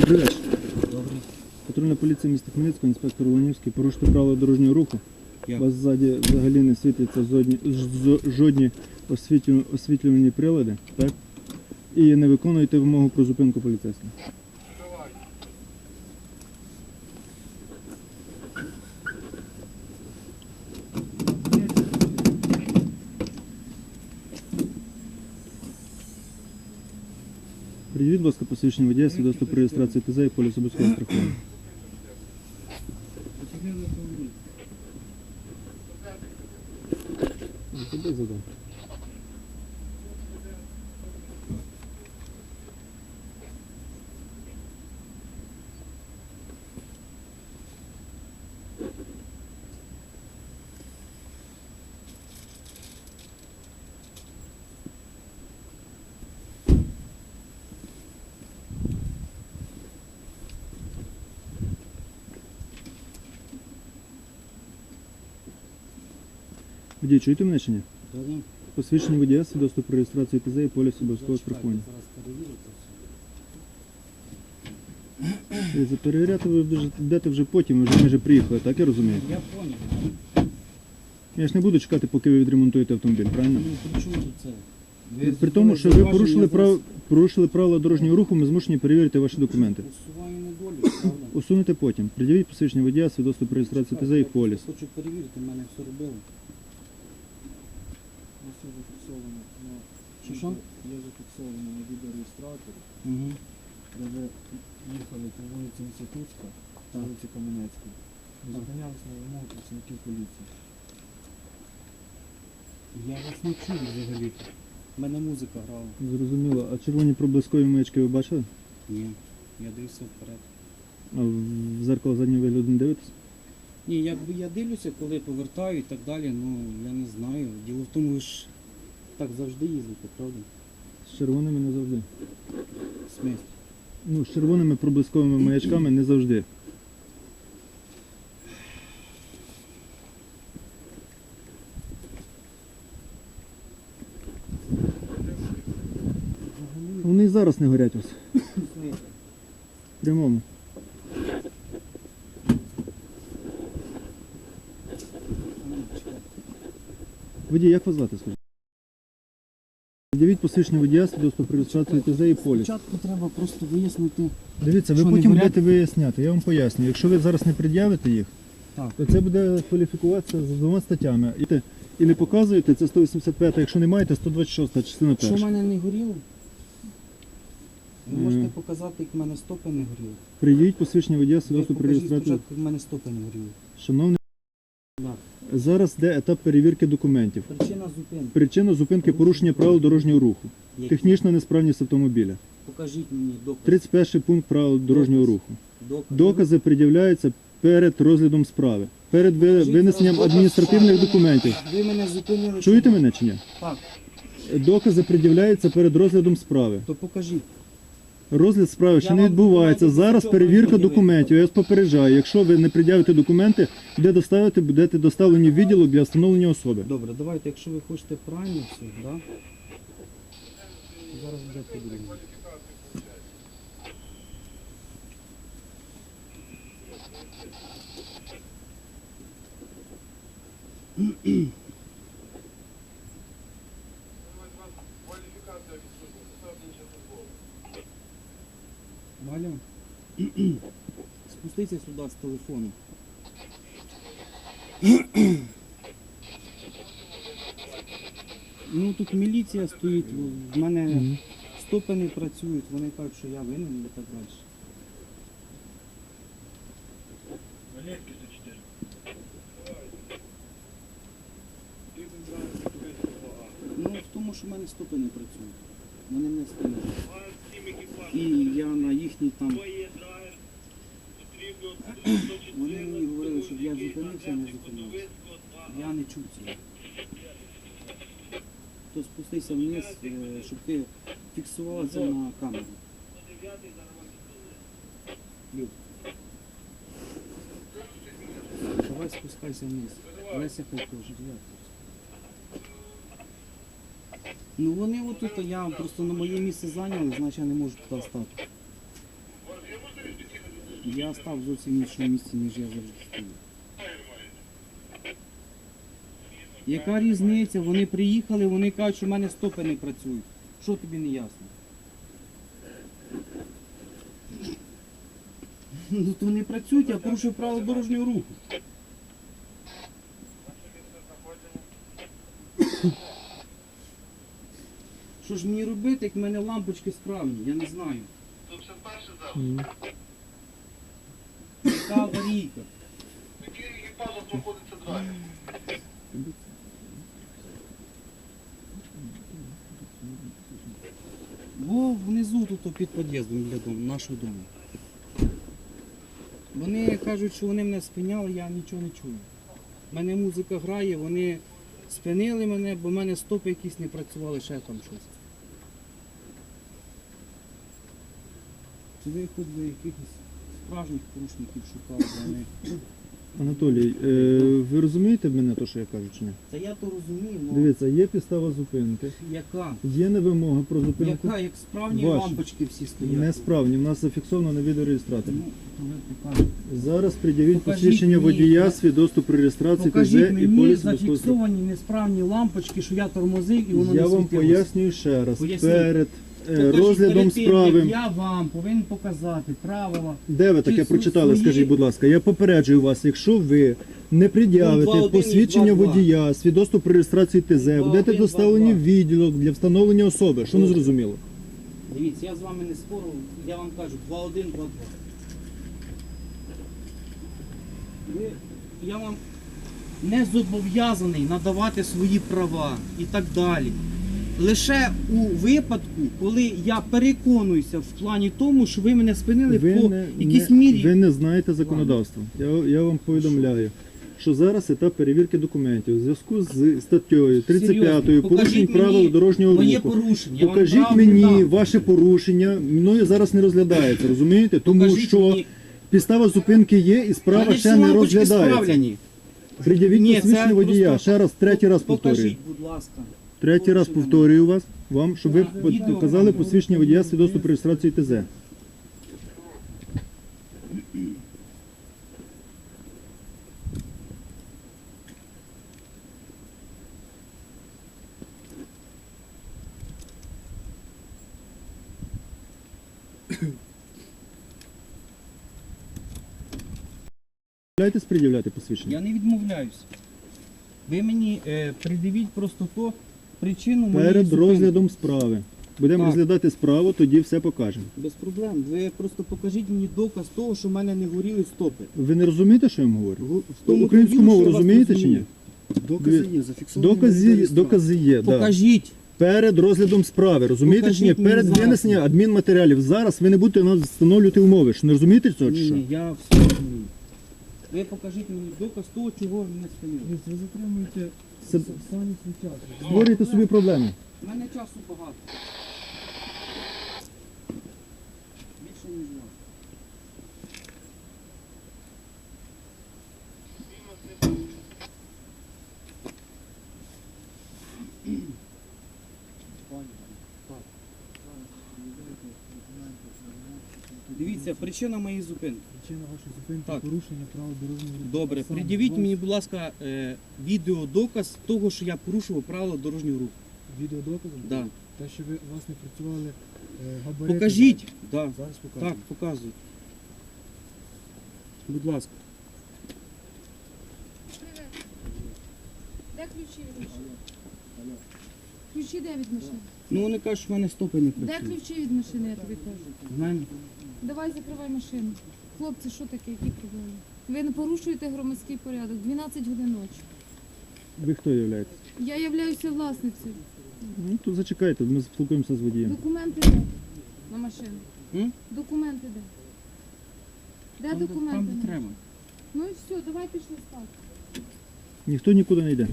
Добре. Патрульна поліція міста Хмельницького, інспектор Лунівський, порушити правила дорожнього руху. Як? У вас ззаді взагалі не світляться жодні, жодні освітлю- освітлювальні прилади, так? І не виконуєте вимогу про зупинку поліцейського. Привіт, будь ласка, посвідчення водія, свідоцтво про реєстрацію ТЗ і поліс обов'язкового страхування. Тобі задам. Водій, чуєте мене чи ні? Посвідчення водія, свідоцтво про реєстрацію ТЗ і поліс обов'язкового страхування. Дивіться, Перевіряти ви вже йдете вже потім, ви вже майже приїхали, так я розумію? Я поняв. Я ж не буду чекати, поки ви відремонтуєте автомобіль, правильно? Ну, при чому тут це? При тому, що ви порушили, прав... порушили правила дорожнього руху, ми змушені перевірити ваші документи. Усуваю недолік, правда? Усунете потім. Приділіть посвідчення водія, свідоцтво про реєстрацію ТЗ і поліс. Хочу перевірити, в мене все робили. Все зафіксовано на Що, що? є зафіксовано на відеореєстраторі, Угу. де ви їхали по вулиці Інститутська, по вулиці Кам'янецька. Ви зупинялися на вимогу працівників поліції. Я вас не чую взагалі. У мене музика грала. Зрозуміло. А червоні проблискові маячки ви бачили? Ні. Я дивився вперед. А в зеркало заднього вигляду не дивитесь? Ні, якби я дивлюся, коли повертаю і так далі, ну я не знаю. Діло в тому, ж так завжди їздите, правда? З червоними не завжди. Смерть. Ну, з червоними проблисковими маячками не завжди. Вони і зараз не горять вас. В прямому. Водій, як вас звати, скажіть? Дивіть посвідчення водія, свідоцтво про реєстрацію ТЗ і поліс. Спочатку треба просто вияснити. Дивіться, ви Що, не потім будете виясняти, я вам поясню. Якщо ви зараз не пред'явите їх, Так. то це буде кваліфікуватися за двома статтями. І, те- і не показуєте, це 185, якщо не маєте, 126 частина Що в перша. мене не горіло? Ви Е. можете показати, як в мене стопи не горіли. Приїдь посвідчення водія, Ви свідоцтво про покажіть реєстрацію. спочатку, як в мене стопи не горіли. Шановний. Зараз йде етап перевірки документів. Причина зупинки. Причина зупинки порушення правил дорожнього руху. Які? Технічна несправність автомобіля. Покажіть мені доказ. 31 пункт правил дорожнього Доказ. руху. Доказ. Докази пред'являються перед розглядом справи, перед ви- Покажіть винесенням зараз доказ адміністративних документів. Ви мене зупинили. Чуєте мене чи ні? Так. Докази пред'являються перед розглядом справи. То покажіть. Розгляд справи ще Я не вам відбувається. документи Зараз перевірка не документів. Я вас попереджаю. Якщо ви не пред'явите документи, буде доставити, будете доставлені в відділок для встановлення особи. Добре, давайте, якщо ви хочете правильно все, да? Зараз буде подивимо. Спустися сюди з телефону. Ну тут міліція стоїть, в мене стопи не працюють, вони кажуть, що я винен і так далі. Ну в тому, що в мене стопи працюють. Вони не стоять. І я на їхній там. Вони мені говорили, щоб я зупинився, не зупинився. Я не чув цього. То спустися вниз, е, щоб ти фіксувала це на камеру. Люк. спускайся вниз. Леся хай теж. Ну вони отут, я просто на моє місце зайняли, значить я не можу туди стати. Я став зовсім в іншому місці, ніж я завжди стою. Яка різниця? Вони приїхали, вони кажуть, що в мене стопи не працюють. Що тобі не ясно? Ну то не працюють, я порушив право дорожнього руху. Що ж мені робити, як в мене лампочки справні? Я не знаю. М. Яка аварійка? Бо внизу тут під під'їздом для дому, нашого дому. Вони кажуть, що вони мене спиняли, я нічого не чую. У мене музика грає, вони спинили мене, бо в мене стопи якісь не працювали, ще там щось. Чи ви хоч би якихось справжніх порушників шукали, не... Анатолій, е, ви розумієте мене, то, що я кажу, чи ні? Та я то розумію, але Дивіться, є підстава зупинки, яка? є не вимога про зупинку. Яка, як справні Ваші. лампочки всі стоять. Несправні, в нас зафіксовано на відеореєстраторі. Ну, то ви покажете. Зараз пред'явіть Покажіть посвідчення мені, водія, свідоцтво при реєстрації Покажіть і мені поліс зафіксовані несправні лампочки, що я тормозив і воно Я не вам пояснюю ще раз. Поясніть. Перед розглядом справи. Я вам повинен показати правила. Де ви таке прочитали? Скажіть, будь ласка, я попереджую вас, якщо ви не пред'явите Пункт 2.1 і посвідчення водія, свідоцтво при реєстрації ТЗ, будете доставлені в відділок для встановлення особи. Що не зрозуміло? Дивіться, я з вами не спорю, я вам кажу 2-1, 2-2. Я вам не зобов'язаний надавати свої права і так далі. Лише у випадку, коли я переконуюся в плані тому, що ви мене спинили по якійсь не, мірі. ви не знаєте законодавство. Я, я вам повідомляю, що зараз етап перевірки документів у зв'язку з статтею 35 Серйозно, порушень покажіть правил мені дорожнього Моє руху. порушення. я вам Покажіть мені дам. ваше порушення, мною зараз не розглядається, розумієте? Тому Покажіть що мені. підстава зупинки є і справа Мене ще всі не лампочки розглядається. справляні. Пред'явіть Ні, це посвідчення водія. просто- Ще раз, третій раз повторюю. Покажіть, будь ласка. Третій раз повторюю вас, вам, щоб ви показали посвідчення водія свідоцтво при реєстрації ТЗ. Являєтесь пред'являти посвідчення? Я не відмовляюся. Ви мені е, придивіть просто то причину моєї Перед зупинки. розглядом справи. Будемо Так. розглядати справу, тоді все покажемо. Без проблем. Ви просто покажіть мені доказ того, що в мене не горіли стопи. Ви не розумієте, що я вам говорю? В- в тому Українську мову що я вас розумієте чи ні? розумію. Докази є, зафіксовані. Докази, докази є, да. Покажіть. Перед розглядом справи, розумієте чи ні? Покажіть мені Перед зараз. винесенням адмінматеріалів. Зараз ви не будете нас встановлювати умови. Що не розумієте цього чи Ні, що? ні, я все розумію. Ви покажіть мені доказ того, чого ви мене спинили. Ви затримуєте Створюєте собі проблеми. У мене часу багато. Більше, ніж вас. Дивіться, причина моєї зупинки. Причина вашої зупинки Так. порушення правил дорожнього руху. Добре, Саме придивіть вас мені, будь ласка, е, відеодоказ того, що я порушував правила дорожнього руху. Відеодоказом? Да. Те, що ви вас не працювали е, габарити. Покажіть. Да. Зараз покажу. Так, показуй. Будь ласка. Привет. Де ключі від машини? Ключі де від машини? Ну вони кажуть, що в мене стопи не Де працюють. ключі від машини, я тобі кажу. В мене. Давай закривай машину. Хлопці, що таке, які проблеми? Ви не порушуєте громадський порядок. 12 годин ночі. Ви хто являєтесь? Я являюся власницею. Ну то зачекайте, ми спілкуємося з водієм. Документи де? На машину. М? Документи де? Де Там, документи? там, на треба. Ну і все, давай пішли спати. Ніхто нікуди не йде.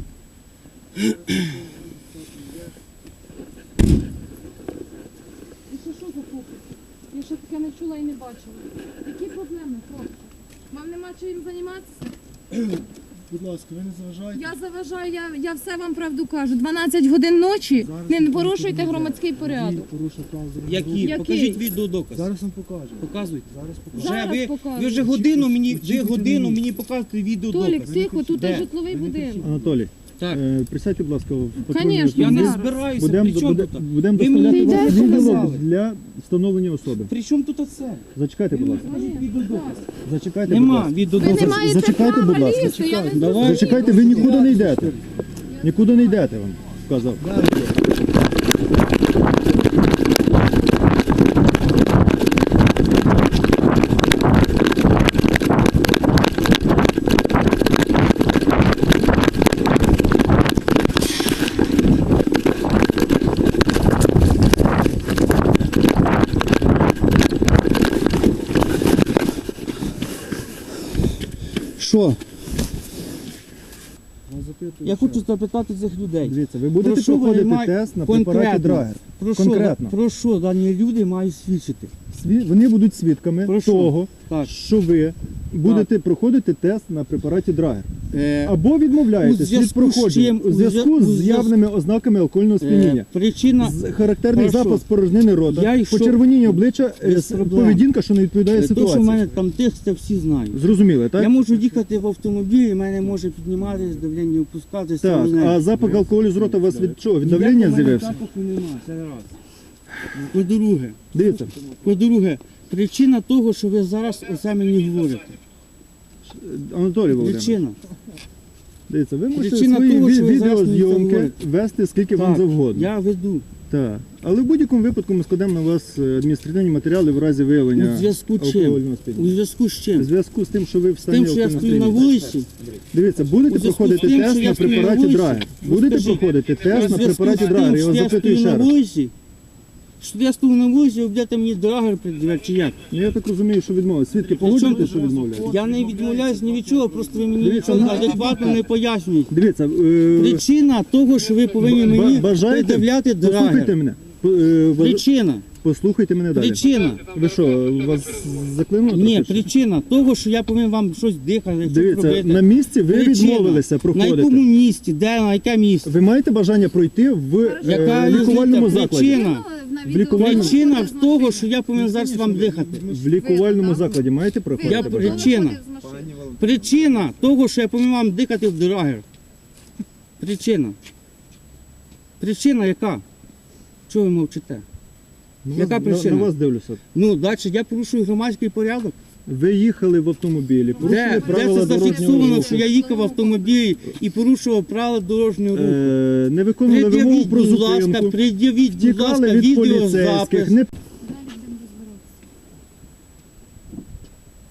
І ще що за попит? Я ще таке не чула і не бачила. Які проблеми, хлопці? Вам нема чим займатися? Будь ласка, ви не заважайте. Я заважаю, я, я все вам правду кажу. 12 годин ночі Зараз не вам порушуйте покажу. громадський Він порядок. порушив право дорожнього Які? руху. Який? Покажіть відеодоказ. Зараз вам покажу. Показуйте. Зараз покажу. Вже Зараз ви, покажу. ви вже годину мені, ви годину мені. показуєте відеодоказ. Толік, тихо, тут Де? житловий будинок. Анатолій, Так. е, присядьте, будь ласка, в патрульній Конечно, Я не зараз. збираюся. Будемо При чому тут? будем Ви мені доставляти вас йдете, відділок показали. для встановлення особи. При чому тут це? Зачекайте, будь ласка. Зачекайте, будь Нема ласка. Ви не маєте Зачекайте, права будь ласка. лізти, я не Давай. зрозуміла. Зачекайте, ви нікуди не йдете. Нікуди не йдете, вам сказав. Що? Я хочу запитати цих людей. Дивіться, ви будете Про що вони проходити мають тест на препараті конкретно? Драгер. Про що, Конкретно. про що дані люди мають свідчити? Сві- Вони будуть свідками Про що? того, Так. що ви будете проходити тест на препараті Драгер. Е, Або У відмовляєтесь від зв'язку з проходження чим? у У зв'язку зв'я- з явними ознаками алкогольного сп'яніння. е, причина З характерний Хорошо. запас порожнини рота, йшов- почервоніння обличчя, е, Без с- проблем. поведінка, що не відповідає е, то, що в ситуації. мене там текст, це всі знають. Зрозуміли, так? Я можу їхати в автомобілі, мене може підніматися, давлення опускатися. Так, а запах алкоголю з рота у вас від чого? Від давлення з'явився? Запаху це раз. По-друге, Дивіться, по-друге, причина того, що ви зараз оце мені говорите. Анатолій Володимирович, Причина. дивіться, ви можете Причина свої того, ві- що ви зараз мені відеозйомки говорите. вести скільки вам Так, завгодно. Я веду. Так. Але в будь-якому випадку ми складемо на вас е, адміністративні матеріали в разі виявлення У зв'язку з чим? алкогольного У сп'яніння. зв'язку з У чим? зв'язку з тим, що ви в стані тим, що я стою на вулиці, Дивіться, будете У зв'язку з проходити тим, тест я на стою на препараті вулиці. Драгер. Ну, Будете скажіть, проходити тест на зв'язку препараті тим, Драгер. Я що вас я запитую стою ще на раз. вулиці, що я стою на вулиці, будете мені драгер пред'являти, чи як? Ну, Я так розумію, що відмовили. Свідки погоджуєте, що відмовляють? Я не відмовляюсь ні від чого, просто ви мені Дивіться, нічого ну, адекватно не пояснюєте. Дивіться, е, Причина того, що ви повинні ба- мені бажаєте? пред'являти послухайте драгер. мене. П- е, Причина. Послухайте мене далі. Причина. Ви що, вас заклинуло? Ні, трохи? причина того, що я повинен вам щось дихати, щось Дивіться, робити. на місці ви Причина. відмовилися На проходити. якому місці? Де, на яке місце? Ви маєте бажання пройти в Яка е, лікувальному різниця? закладі? Причина. На В лікувальному- Причина в того, що я повинен зараз вам дихати. В лікувальному закладі маєте проходити? Я бажання? причина. з. Причина того, що я повинен вам дихати в драгер. Причина. Причина яка? Чого ви мовчите? Ну, Яка на- причина? На вас дивлюся. Ну, далі я порушую громадський порядок. Ви їхали в автомобілі, порушили Де, де правила це дорожнього зафіксовано, руху. що я їхав в автомобілі і порушував правила дорожнього руху? Е, не виконували вимогу Пред'явіть, про будь ласка, зупинку, пред'явіть, будь ласка, тікали від відеозапис. поліцейських, не.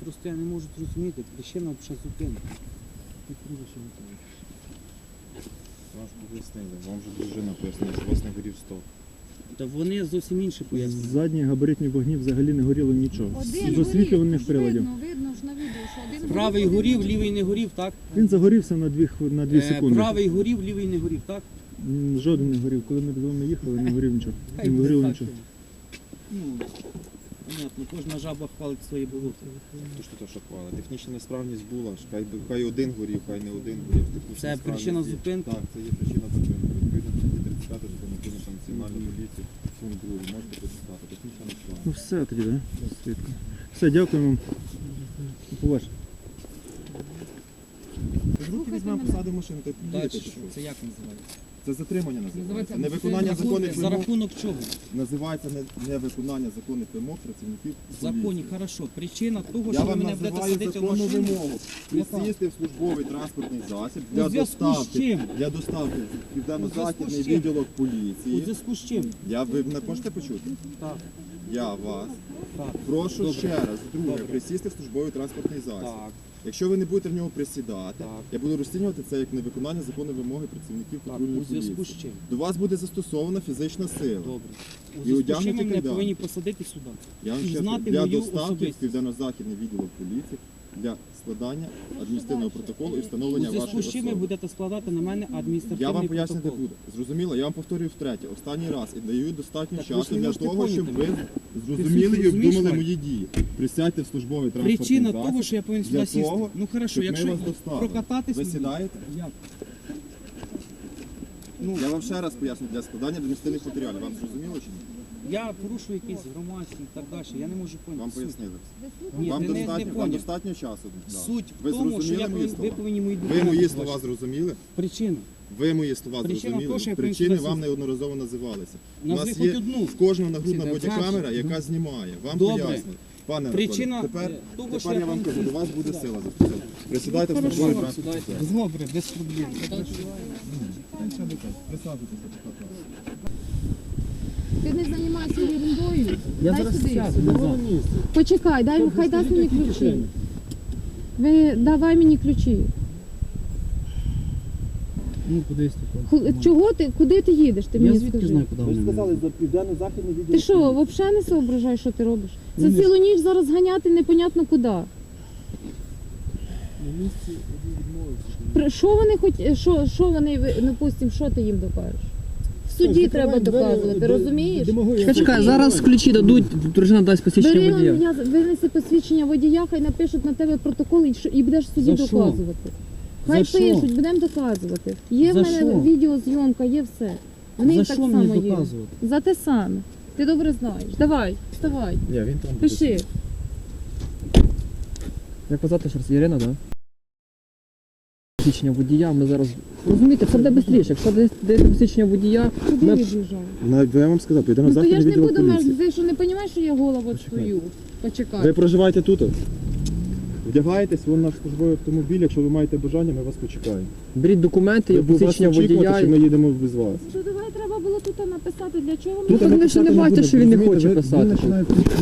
Просто я не можу зрозуміти, причина взагалі зупинки. Вам ж пояснили, вам же дружина пояснила, що вас не горів стол. Та вони зовсім інше пояснюють. Задні габаритні вогні взагалі не горіло нічого. Один З освітлюваних горів, приладів. Видно, видно ж на відео, що один Правий горів, горів. лівий не горів, так? Він загорівся на дві, хв- на дві Е, секунди. Правий горів, лівий не горів, так? М, Жоден не горів. Коли ми додому їхали, не горів нічого. Хай Не буде горіло так. нічого. Ну, понятно, кожна жаба хвалить своє болото. То що то що хвала. Технічна несправність була, ж хай, би- хай один горів, хай не один горів. Технічна Це несправність причина є. зупинки? Так, це є причина зупинки. Відповідно до статті 35 закону України про національну поліцію, пункт 2, можете почитати. Технічна несправність. Ну все тоді, да? Свідко. Все, дякую вам. Побач. Візьмемо, посадимо машину, Далі, це як називається? Це затримання називається. Невиконання За законних За вимог. рахунок чого? Називається не- невиконання законних вимог працівників В законі, хорошо. Причина того, Я що ви вам мене будете називаю садити в законну машину. вимогу. Присісти в службовий транспортний засіб У для зв'язку з доставки, чим? для доставки в південно-західний чим? відділок У поліції. зв'язку з чим? Я ви мене хочете почути? Так. Я вас Так. прошу Добре. ще раз, друге, Добре. присісти в службовий транспортний засіб. Так, Якщо ви не будете в нього присідати, Так. я буду розцінювати це як невиконання закону вимоги працівників так. патрульної У зв'язку поліції. чим? До вас буде застосована фізична сила. Добре. У І зв'язку з одягнути чим ви мене кайдан. повинні посадити сюди? Я вам ще знати я мою доставки в особистість. південно-західний відділок поліції для складання адміністративного протоколу і У встановлення зв'язку вашої з чим ви особи. будете складати на мене адміністративний Я вам пояснити протокол. буду. Зрозуміло, я вам повторюю втретє, останній раз і даю достатньо Так ви ж часу не для можете того, щоб ви поняти зрозуміли Ти і розумієш, обдумали Вань? мої дії. Присядьте в службовий транспортний Причина засіб. того, що я повинен для сюди сісти. того, Ну хорошо, щоб ми якщо вас доставили. прокататись, Ви ну, сідаєте? як? Ну, Я вам ще раз поясню, для складання адміністративних матеріалів. Вам зрозуміло чи ні? Я порушую якісь громадські і так далі. Я не можу поняти. Вам суть. пояснили. Ні, вам, не- не достатньо, вам поняв. достатньо часу. Да. Суть Ви в тому, що зрозуміли я мої повинен, ви слова? повинні мої Ви мої слова зрозуміли? Причина. Ви мої слова Причина зрозуміли. того, що я Причини вам неодноразово називалися. У Назви нас хоч є одну. в кожного нагрудна Сідай, бодікамера, яка знімає. Вам Добре. поясню. Пане Причина, тепер, е, того, що тепер я я вам кажу, до вас буде сила застосована. Присідайте в службовий транспортний. Добре, без проблем. Присаджуйтеся. Ти не займайся ерундою. Я Дай зараз сюди. сяду. Почекай, дай хай дасть мені ключі. Ви давай мені ключі. Ну, кудись Ху- Чого ти? Куди ти їдеш? Ти Я мені звідки скажи. знаю, куди Ви ж вони сказали за південно-західний відділ. Ти що, взагалі не соображаєш, що ти робиш? Це Ну, ні. цілу ніч зараз ганяти непонятно куди. На місці водій відмовився. При- Що вони хоч, що, що вони, ви- допустим, що ти їм докажеш? Суді треба доказувати, розумієш? Чекай, чекай, зараз ключі дадуть, дружина дасть посвідчення Бери водія. я, винеси посвідчення водія, хай напишуть на тебе протокол і, що- і будеш в суді За що? доказувати. Хай За що? пишуть, будемо доказувати. Є За в мене що? відеозйомка, є все. В них так само є. доказувати? За те саме. Ти добре знаєш. Давай, вставай, Ні, він там пиши. Як казати ще раз, Ірина, так? Да? Посвідчення водія, ми зараз. Розумієте, це буде швидше. Якщо десь десь посвідчення водія, Куди Ми- від'їжджав? Я вам сказав, підемо Ну то я ж не буду мерзнути. Ти що не розумієш, що я голову? Почекай. Ви проживаєте тут? Вдягаєтесь, вон наш службовий автомобіль, якщо ви маєте бажання, ми вас почекаємо. беріть документи, Ви будете посвідчення очікувати, водія. що ми їдемо без вас. То давай треба було тут написати, для чого Ну, ми так ви ще не бачите, що він не хоче Він писати. починає кричати.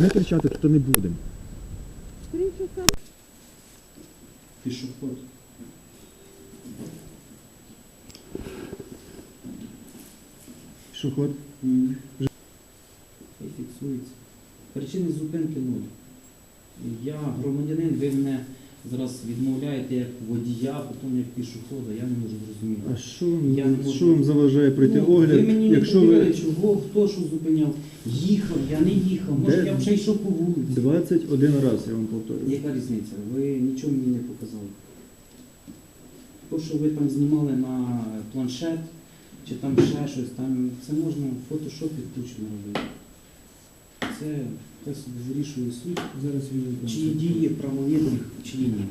Ми кричати тут не будемо. Пішоход. Пішоход. Хай фіксується. Причини зупинки нуль. Я громадянин, ви мене зараз відмовляєте як водія, потім як пішохода, я не можу зрозуміти. А що вам, Я не можу. що вам заважає пройти Ну, огляд, ви мені якщо не ви чого, хто що зупиняв. Їхав, я не їхав, може Де? я вже йшов по вулиці. 21 раз, я вам повторюю. Яка різниця? Ви нічого мені не показали. То, що ви там знімали на планшет, чи там ще щось, там це можна в фотошопі точно робити. Це собі вирішує суд, Зараз чи дії правовідних, чи ні.